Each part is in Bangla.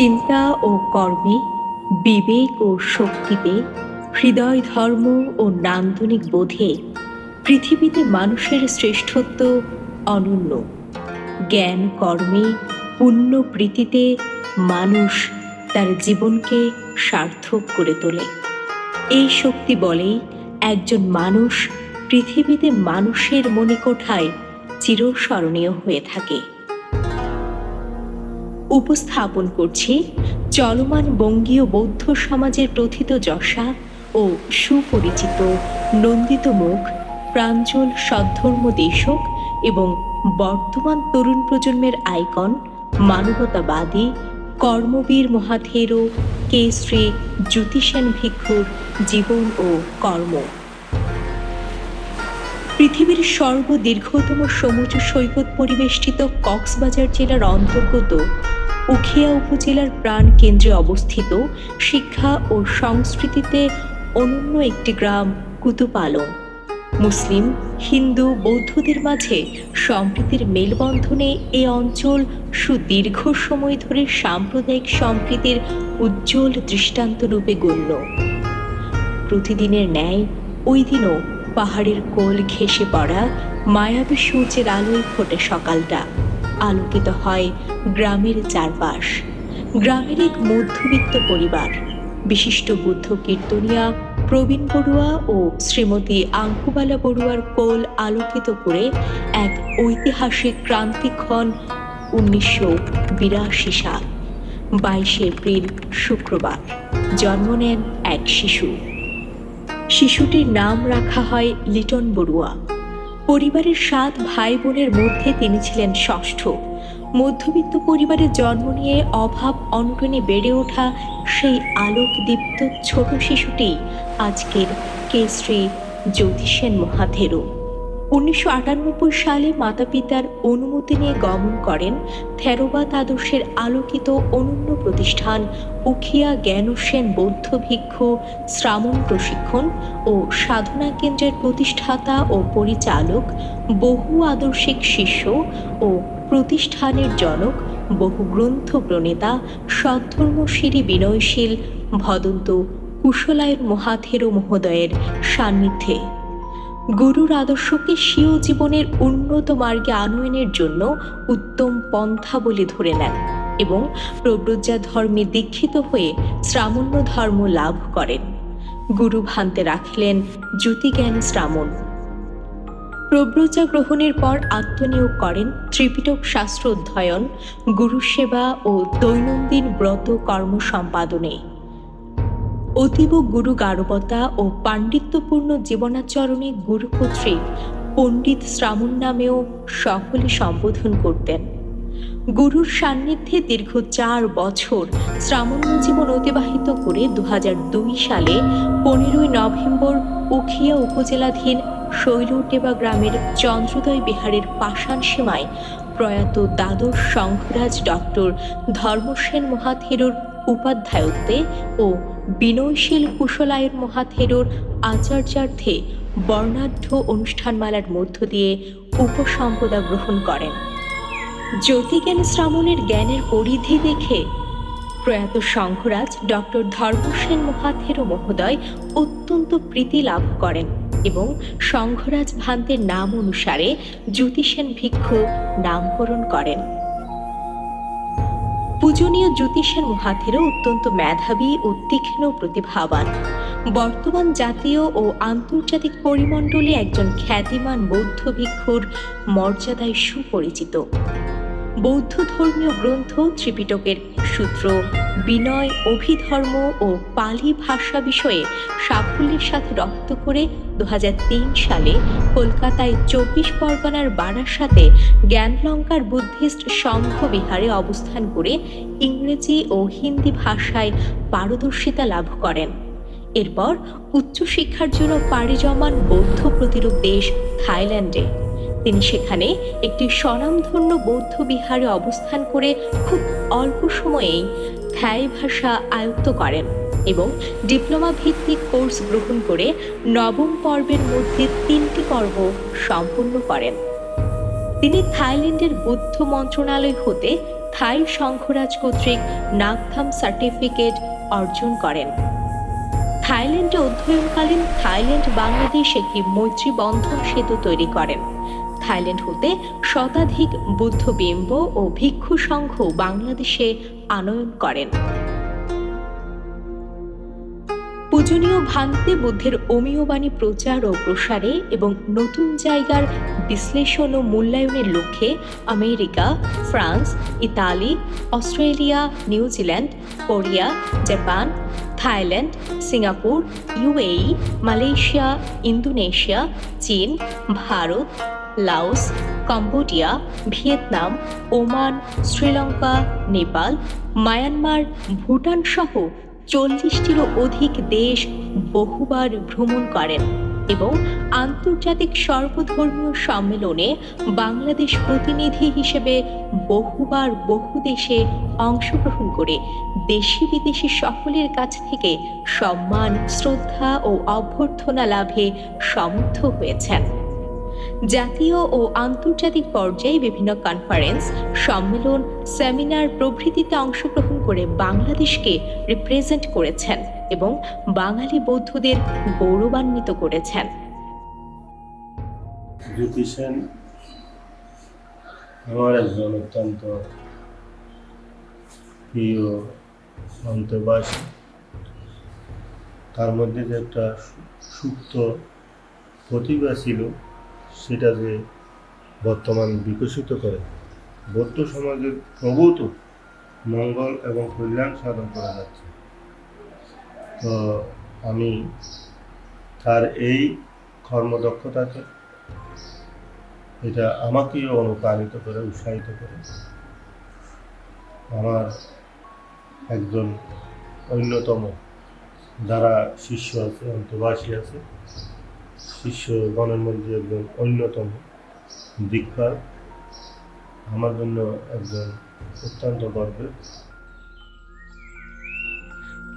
চিন্তা ও কর্মে বিবেক ও শক্তিতে হৃদয় ধর্ম ও নান্দনিক বোধে পৃথিবীতে মানুষের শ্রেষ্ঠত্ব অনন্য। জ্ঞান কর্মে পুণ্য প্রীতিতে মানুষ তার জীবনকে সার্থক করে তোলে। এই শক্তি বলেই একজন মানুষ পৃথিবীতে মানুষের মণিকোঠায় চিরস্মরণীয় হয়ে থাকে। উপস্থাপন করছি চলমান বঙ্গীয় বৌদ্ধ সমাজের প্রথিত যশা ও সুপরিচিত নন্দিত মুখ প্রাঞ্জল সদ্ধর্ম দেশক এবং বর্তমান তরুণ প্রজন্মের আইকন, মানবতাবাদী, কর্মবীর মহাথেরো কে শ্রী জ্যোতিষেন ভিক্ষুর জীবন ও কর্ম। পৃথিবীর সর্বদীর্ঘতম সমুদ্র সৈকত পরিবেষ্টিত কক্সবাজার জেলার অন্তর্গত উখিয়া উপজেলার প্রাণ কেন্দ্রে অবস্থিত শিক্ষা ও সংস্কৃতিতে অনন্য একটি গ্রাম কুতুপালং মুসলিম, হিন্দু, বৌদ্ধদের মাঝে সম্প্রীতির মেলবন্ধনে এ অঞ্চল সুদীর্ঘ সময় ধরে সাম্প্রদায়িক সম্প্রীতির উজ্জ্বল দৃষ্টান্ত রূপে গণ্য। প্রতিদিনের ন্যায় ওই দিনও পাহাড়ের কোল ঘেঁষে পড়া মায়াবী সূর্যের আলোয় ফোটে সকালটা। আলোকিত হয় গ্রামের চারপাশ। গ্রামের এক মধ্যবিত্ত পরিবার। বিশিষ্ট বুদ্ধ কীর্তনিয়া প্রবীণ বড়ুয়া ও শ্রীমতী আঙ্কুবালা বড়ুয়ার কোল আলোকিত করে এক ঐতিহাসিক ক্রান্তিক্ষণ উনিশশো বিরাশি সাল, বাইশে এপ্রিল, শুক্রবার। জন্ম নেন এক শিশু। শিশুটির নাম রাখা হয় লিটন বড়ুয়া। পরিবারের সাত ভাই বোনের মধ্যে তিনি ছিলেন ষষ্ঠ। মধ্যবিত্ত পরিবারে জন্ম নিয়ে অভাব অনটনে বেড়ে ওঠা সেই আলোকদীপ্ত ছোট শিশুটি আজকের কেশ্রী জ্যোতিষেন মহাথেরো উনিশশো আটানব্বই সালে মাতা পিতার অনুমতি নিয়ে গমন করেন থেরোবাদ আদর্শের আলোকিত অনন্য প্রতিষ্ঠান উখিয়া জ্ঞানসেন বৌদ্ধ ভিক্ষু শ্রামণ প্রশিক্ষণ ও সাধনা কেন্দ্রের প্রতিষ্ঠাতা ও পরিচালক, বহু আদর্শিক শিষ্য ও প্রতিষ্ঠানের জনক, বহু গ্রন্থ প্রণেতা সদ্ধর্মশিরী বিনয়শীল ভদন্ত কুশলায়ের মহাথেরো মহোদয়ের সান্নিধ্যে। গুরুর আদর্শকে স্বীয় জীবনের উন্নত মার্গে আনয়নের জন্য উত্তম পন্থা বলে ধরে নেন এবং প্রব্রজ্জা ধর্মে দীক্ষিত হয়ে শ্রামণ্য ধর্ম লাভ করেন। গুরু ভান্তে রাখিলেন জ্যোতিজ্ঞান শ্রামণ প্রব্রজা গ্রহণের পর আত্মনিয়োগ করেন ত্রিপিটক শাস্ত্র অধ্যয়ন গুরুসেবা ও দৈনন্দিন ব্রত কর্ম সম্পাদনে। অতীব গুরু গারবতা ও পাণ্ডিত্যপূর্ণ জীবনাচরণে গুরু কর্তৃক পণ্ডিত শ্রামণ নামেও সকলে সম্বোধন করতেন। গুরুর সান্নিধ্যে দীর্ঘ চার বছর শ্রামণ্য জীবন অতিবাহিত করে দু হাজার দুই সালে পনেরোই নভেম্বর উখিয়া উপজেলাধীন শৈলটেবা গ্রামের চন্দ্রোদয় বিহারের পাষাণ সীমায় প্রয়াত দ্বাদশ সংঘরাজ ডক্টর ধর্মসেন মহাথেরোর উপাধ্যায়ত্বে ও বিনয়শীল কুশলায়ন মহাথেরোর আচার্যার্থে বর্ণাঢ্য অনুষ্ঠানমালার মধ্য দিয়ে উপসম্পদা গ্রহণ করেন। জ্যোতিজ্ঞান শ্রাবণের জ্ঞানের পরিধি দেখে প্রয়াত শঙ্করাজ ডক্টর ধর্মসেন মহাথেরো মহোদয় অত্যন্ত প্রীতি লাভ করেন এবং শঙ্করাজ ভান্তের নাম অনুসারে জ্যোতিষেন ভিক্ষু নামকরণ করেন। পূজনীয় জ্যোতিষের মহাথেরও অত্যন্ত মেধাবী ও তীক্ষ্ণ প্রতিভাবান। বর্তমান জাতীয় ও আন্তর্জাতিক পরিমণ্ডলে একজন খ্যাতিমান বৌদ্ধ ভিক্ষুর মর্যাদায় সুপরিচিত। বৌদ্ধ ধর্মীয় গ্রন্থ ত্রিপিটকের সূত্র, বিনয়, অভিধর্ম ও পালি ভাষা বিষয়ে সাফল্যের সাথে রপ্ত করে দু হাজার তিন সালে কলকাতায় চব্বিশ পরগনার বারাসাতে জ্ঞানলঙ্কার বুদ্ধিস্ট সংঘ বিহারে অবস্থান করে ইংরেজি ও হিন্দি ভাষায় পারদর্শিতা লাভ করেন। এরপর উচ্চশিক্ষার জন্য পাড়ি জমান বৌদ্ধ প্রতিরূপ দেশ থাইল্যান্ডে। তিনি সেখানে একটি স্বনামধন্য বৌদ্ধ বিহারে অবস্থান করে খুব অল্প সময়েই থাই ভাষা আয়ত্ত করেন এবং ডিপ্লোমা ভিত্তিক কোর্স গ্রহণ করে নবম পর্বের মধ্যে তিনটি পর্ব সম্পূর্ণ করেন। তিনি থাইল্যান্ডের বৌদ্ধ মন্ত্রণালয় হতে থাই শঙ্খরাজ কর্তৃক নাগথাম সার্টিফিকেট অর্জন করেন। থাইল্যান্ডে অধ্যয়নকালীন থাইল্যান্ড বাংলাদেশ একটি মৈত্রী বন্ধন সেতু তৈরি করেন। থাইল্যান্ড হতে শতাধিক বুদ্ধবিম্ব ও ভিক্ষু সংঘ বাংলাদেশে আনয়ন করেন। পূজনীয় ভান্তে বুদ্ধের অমীয় বাণী প্রচার ও প্রসারে এবং নতুন জায়গার বিশ্লেষণ ও মূল্যায়নের লক্ষ্যে America, France, Italy, Australia, New Zealand, Korea, Japan, Thailand, Singapore, UAE, Malaysia, Indonesia, চীন, Bharat Laos, Cambodia, Vietnam, Oman, Sri Lanka, Nepal, Myanmar, Bhutan সহ চল্লিশটিরও অধিক দেশ বহুবার ভ্রমণ করেন এবং আন্তর্জাতিক সর্বধর্মীয় সম্মেলনে বাংলাদেশ প্রতিনিধি হিসেবে বহুবার বহু দেশে অংশগ্রহণ করে দেশি বিদেশি সকলের কাছ থেকে সম্মান, শ্রদ্ধা ও অভ্যর্থনা লাভে সমর্থ হয়েছেন। জাতীয় ও আন্তর্জাতিক পর্যায়ে বিভিন্ন কনফারেন্স সম্মেলন সেমিনার প্রভৃতিতে অংশগ্রহণ করে বাংলাদেশকে রিপ্রেজেন্ট করেছেন এবং বাঙালি বৌদ্ধদের গৌরবান্বিত করেছেন। আমার একজন অত্যন্ত প্রিয় অন্তবাসী তার মধ্যে যে একটা সুপ্ত প্রতিভা ছিল সেটা যে বর্তমান বিকশিত করে। বৌদ্ধ সমাজের প্রভূত মঙ্গল এবং কল্যাণ সাধন করা যাচ্ছে তো আমি তার এই কর্মদক্ষতাকে, এটা আমাকেও অনুপ্রাণিত করে, উৎসাহিত করে। আমার একজন অন্যতম যারা শিষ্য আছে, অন্তবাসী আছে শিষ্যগণের মধ্যে একজন অন্যতম দীক্ষার আমার জন্য একজন অত্যন্ত গর্বের।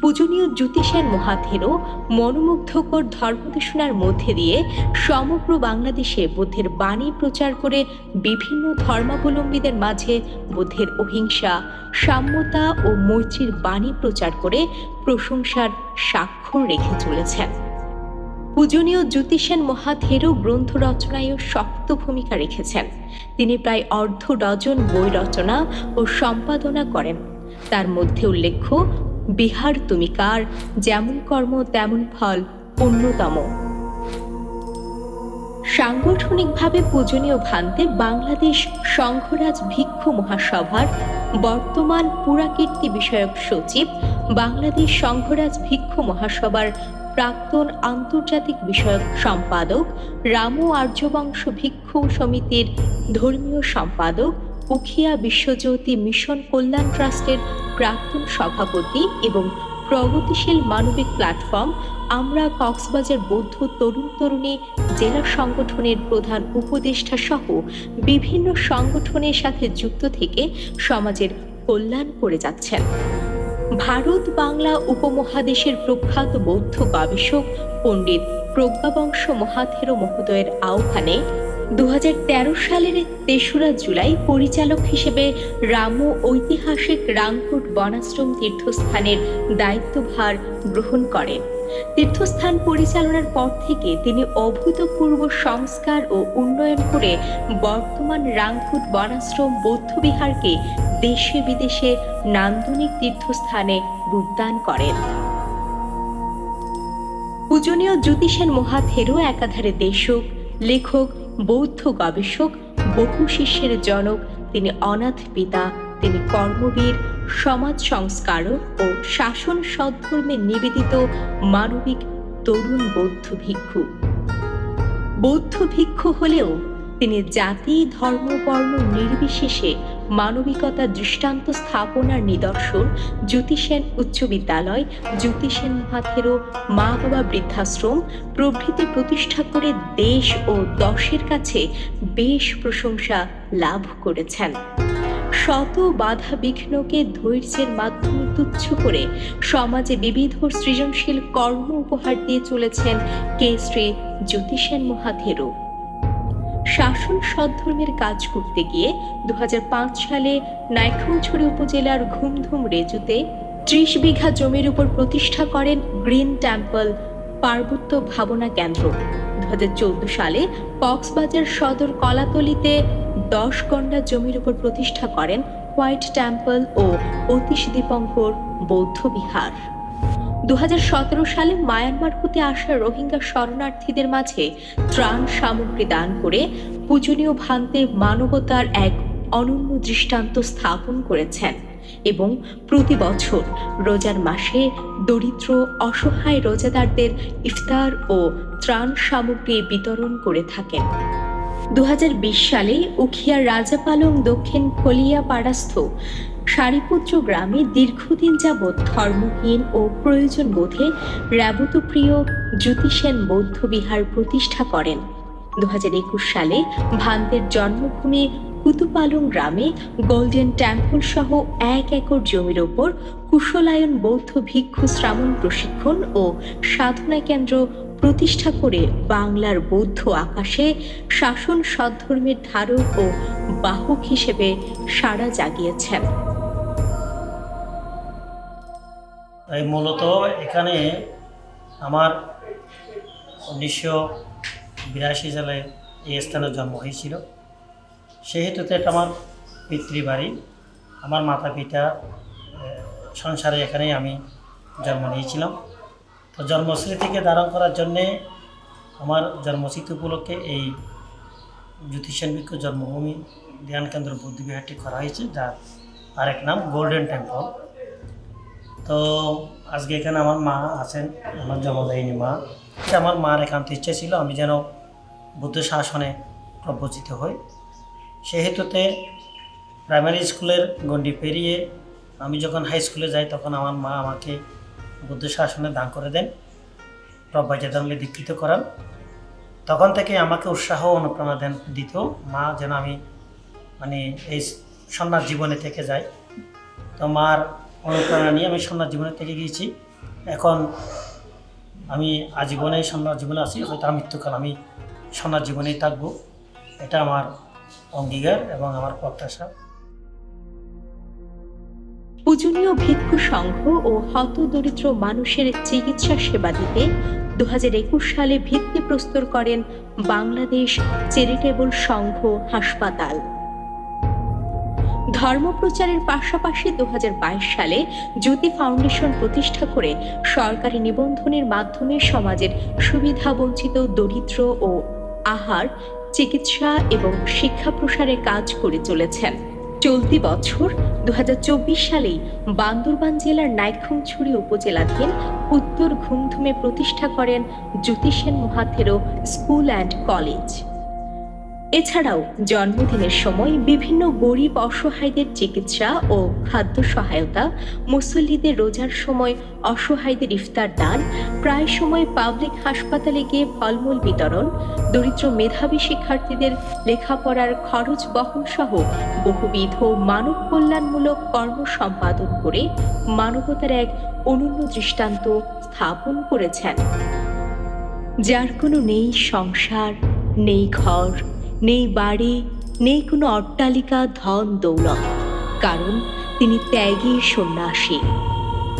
পূজনীয় জ্যোতিষের মহাথেরও মনোমুগ্ধকর ধর্মদেশনার মধ্যে দিয়ে সমগ্র বাংলাদেশে বুদ্ধের বাণী প্রচার করে বিভিন্ন ধর্মাবলম্বীদের মাঝে বুদ্ধের অহিংসা, সাম্যতা ও মৈত্রীর বাণী প্রচার করে প্রশংসার স্বাক্ষর রেখে চলেছেন। পূজনীয় জ্যোতিষেন মহাথেরও গ্রন্থ রচনায়ও শক্ত ভূমিকা রেখেছেন। তিনি প্রায় অর্ধ ডজন বই রচনা ও সম্পাদনা করেন। তার মধ্যে উল্লেখ্য, বিহার তুমি কার, যেমন কর্ম তেমন ফল, অন্যতম। সাংগঠনিকভাবে পূজনীয় ভান্তে বাংলাদেশ সংঘরাজ ভিক্ষু মহাসভার বর্তমান পুরাকীর্তি বিষয়ক সচিব বাংলাদেশ সংঘরাজ ভিক্ষু মহাসভার প্রাক্তন আন্তর্জাতিক বিষয়ক সম্পাদক রামু আর্যবংশ ভিক্ষু সমিতির ধর্মীয় সম্পাদক উখিয়া বিশ্বজ্যোতি মিশন কল্যাণ ট্রাস্টের প্রাক্তন সভাপতি এবং প্রগতিশীল মানবিক প্ল্যাটফর্ম আমরা কক্সবাজার বৌদ্ধ তরুণ তরুণী জেলা সংগঠনের প্রধান উপদেষ্টা সহ বিভিন্ন সংগঠনের সাথে যুক্ত থেকে সমাজের কল্যাণ করে যাচ্ছেন। ভারত বাংলা উপমহাদেশের প্রখ্যাত বৌদ্ধ গবেষক পণ্ডিত প্রজ্ঞাবংশ মহাথের মহোদয়ের আহ্বানে দু হাজার তেরো সালের তেসরা জুলাই পরিচালক হিসেবে রামু ঐতিহাসিক রাংকুট বনাশ্রম তীর্থস্থানের দায়িত্বভার গ্রহণ করেন। তীর্থস্থান পরিচালনার পর থেকে তিনি অভূতপূর্ব সংস্কার ও উন্নয়ন করে বর্তমান রাংকুট বনাশ্রম বৌদ্ধবিহারকে দেশে বিদেশে নান্দনিক তীর্থস্থানে রূপদান করেন। পূজনীয় জ্যোতিষেন মহাথেরও একাধারে দেশক, লেখক, বৌদ্ধ গবেষক, বহু শিষ্যের জনক, তিনি অনাথ পিতা, তিনি কর্মবীর সমাজ সংস্কারক ও শাসন সদ্ধর্মে নিবেদিত মানবিক তরুণ বৌদ্ধ ভিক্ষু। বৌদ্ধ ভিক্ষু হলেও তিনি জাতি, ধর্ম, বর্ণ নির্বিশেষে মানবিকতা দৃষ্টান্ত স্থাপনার নিদর্শন জ্যোতিষেন উচ্চ বিদ্যালয় জ্যোতিষেন মহাথেরো মা বাবা বৃদ্ধাশ্রম, প্রভৃতি প্রতিষ্ঠা করে দেশ ও দশের কাছে বেশ প্রশংসা লাভ করেছেন। শত বাধা বিঘ্নকে ধৈর্যের মাধ্যমে তুচ্ছ করে সমাজে বিবিধ সৃজনশীল কর্ম উপহার দিয়ে চলেছেন কে শ্রী জ্যোতিষেন মহাথেরো। শাসন সদ্ধর্মের কাজ করতে গিয়ে দুহাজার পাঁচ সালে নাইক্ষ্যংছড়ি উপজেলার ঘুমধুম রেজুতে ত্রিশ বিঘা জমির উপর প্রতিষ্ঠা করেন গ্রিন টেম্পল পার্বত্য ভাবনা কেন্দ্র। দু হাজার চোদ্দ সালে কক্সবাজার সদর কলাতলিতে দশ গন্ডা জমির উপর প্রতিষ্ঠা করেন হোয়াইট টেম্পল ও অতীশ দীপঙ্কর বৌদ্ধ বিহার। দুই হাজার সতেরো সালে মায়ানমার হতে আসা রোহিঙ্গা শরণার্থীদের মাঝে ত্রাণ সামগ্রী দান করে পূজনীয় ভান্তে মানবতার এক অনন্য দৃষ্টান্ত স্থাপন করেছেন এবং প্রতি বছর রোজার মাসে দরিদ্র, অসহায় রোজাদারদের ইফতার ও ত্রাণ সামগ্রী বিতরণ করে থাকেন। দু হাজার বিশ সালে উখিয়ার রাজাপালং দক্ষিণ ফলিয়াপাড়াস্থ সারিপুত্র গ্রামে দীর্ঘদিন যাবৎ ধর্মহীন ও প্রয়োজন বোধে রাবতপ্রিয় জ্যোতিষেন বৌদ্ধ বিহার প্রতিষ্ঠা করেন। দু হাজার একুশ সালে ভান্তের জন্মভূমি কুতুপালং গ্রামে গোল্ডেন টেম্পল সহ এক একর জমির ওপর কুশলায়ন বৌদ্ধ ভিক্ষু শ্রাবণ প্রশিক্ষণ ও সাধনা কেন্দ্র প্রতিষ্ঠা করে বাংলার বৌদ্ধ আকাশে শাসন সদ্ধর্মের ধারক ও বাহক হিসেবে সাড়া জাগিয়েছেন। এই মূলত এখানে আমার উনিশশো বিরাশি সালে এই স্থানে জন্ম হয়েছিল। সেহেতুতে এটা আমার পিতৃবাড়ি। আমার মাতা পিতা সংসারে এখানেই আমি জন্ম নিয়েছিলাম। তো জন্মস্মৃতিকে ধারণ করার জন্যে আমার জন্মস্মৃতি উপলক্ষে এই জ্যোতিষেন ভিক্ষু জন্মভূমি ধ্যান কেন্দ্র বুদ্ধিবিহারটি করা হয়েছে, যার আরেক নাম গোল্ডেন টেম্পল তো আজকে এখানে আমার মা আছেন, আমার জন্মদায়িনী মা। আমার মার একান্ত ইচ্ছে ছিল আমি যেন বুদ্ধ শাসনে প্রবচিত হই। সেহেতুতে প্রাইমারি স্কুলের গণ্ডি পেরিয়ে আমি যখন হাই স্কুলে যাই তখন আমার মা আমাকে বুদ্ধ শাসনে দান করে দেন। প্রব্যাচারণে দীক্ষিত করান। তখন থেকে আমাকে উৎসাহ অনুপ্রেরণা দেন দিত মা যেন আমি মানে এই সন্ন্যাস জীবনে থেকে যাই। তো মার অনুপ্রেরণা নিয়ে আমি সন্ন্যাস জীবনে থেকে গিয়েছি। এখন আমি আজীবনে সন্ন্যাস জীবনে আছি, হয়তো মৃত্যুকাল আমি সন্ন্যাস জীবনেই থাকব। এটা আমার অঙ্গীকার এবং আমার প্রত্যাশা। পূজনীয় ভিক্ষু সংঘ ও হতদরিদ্র মানুষের চিকিৎসা সেবা দিতে দুহাজার একুশ সালে ভিত্তি প্রস্তর করেন বাংলাদেশ চ্যারিটেবল সংঘ হাসপাতাল। ধর্মপ্রচারের পাশাপাশি দু হাজার বাইশ সালে জ্যোতি ফাউন্ডেশন প্রতিষ্ঠা করে সরকারি নিবন্ধনের মাধ্যমে সমাজের সুবিধাবঞ্চিত দরিদ্র ও আহার, চিকিৎসা এবং শিক্ষা প্রসারে কাজ করে চলেছেন। চলতি বছর দু হাজার চব্বিশ সালেই বান্দরবান জেলার নাইক্ষুংছড়ি উপজেলাধীন উত্তর ঘুমধুমে প্রতিষ্ঠা করেন Jyotishen Mahathero school and college. এছাড়াও জন্মদিনের সময় বিভিন্ন গরিব অসহায়দের চিকিৎসা ও খাদ্য সহায়তা, মুসল্লিদের রোজার সময় অসহায়দের ইফতার দান, প্রায় সময় পাবলিক হাসপাতালে গিয়ে ফলমূল বিতরণ, দরিদ্র মেধাবী শিক্ষার্থীদের লেখাপড়ার খরচ বহন সহ বহুবিধ মানব কল্যাণমূলক কর্ম সম্পাদন করে মানবতার এক অনন্য দৃষ্টান্ত স্থাপন করেছেন। যার কোনো নেই সংসার, নেই ঘর নেই বাড়ি, নেই কোনো অট্টালিকা, ধন, দৌলত। কারণ তিনি ত্যাগী সন্ন্যাসী।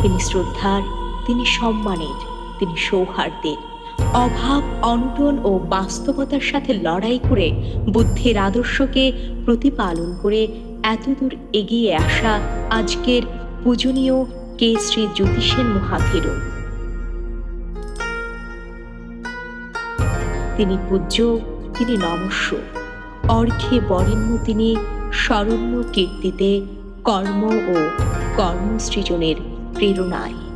তিনি শ্রদ্ধার, তিনি সম্মানের, তিনি সৌহার্দ্যের। অভাব, অনটন ও বাস্তবতার সাথে লড়াই করে বুদ্ধির আদর্শকে প্রতিপালন করে এতদূর এগিয়ে আসা আজকের পূজনীয় কে শ্রী জ্যোতিষের মহাথিরু তিনি পূজ্য তিনি নমস্য। অর্ঘে বরেণ্য তিনি স্মরণ্য কীর্তিতে কর্ম ও কর্মসৃজনের প্রেরণায়।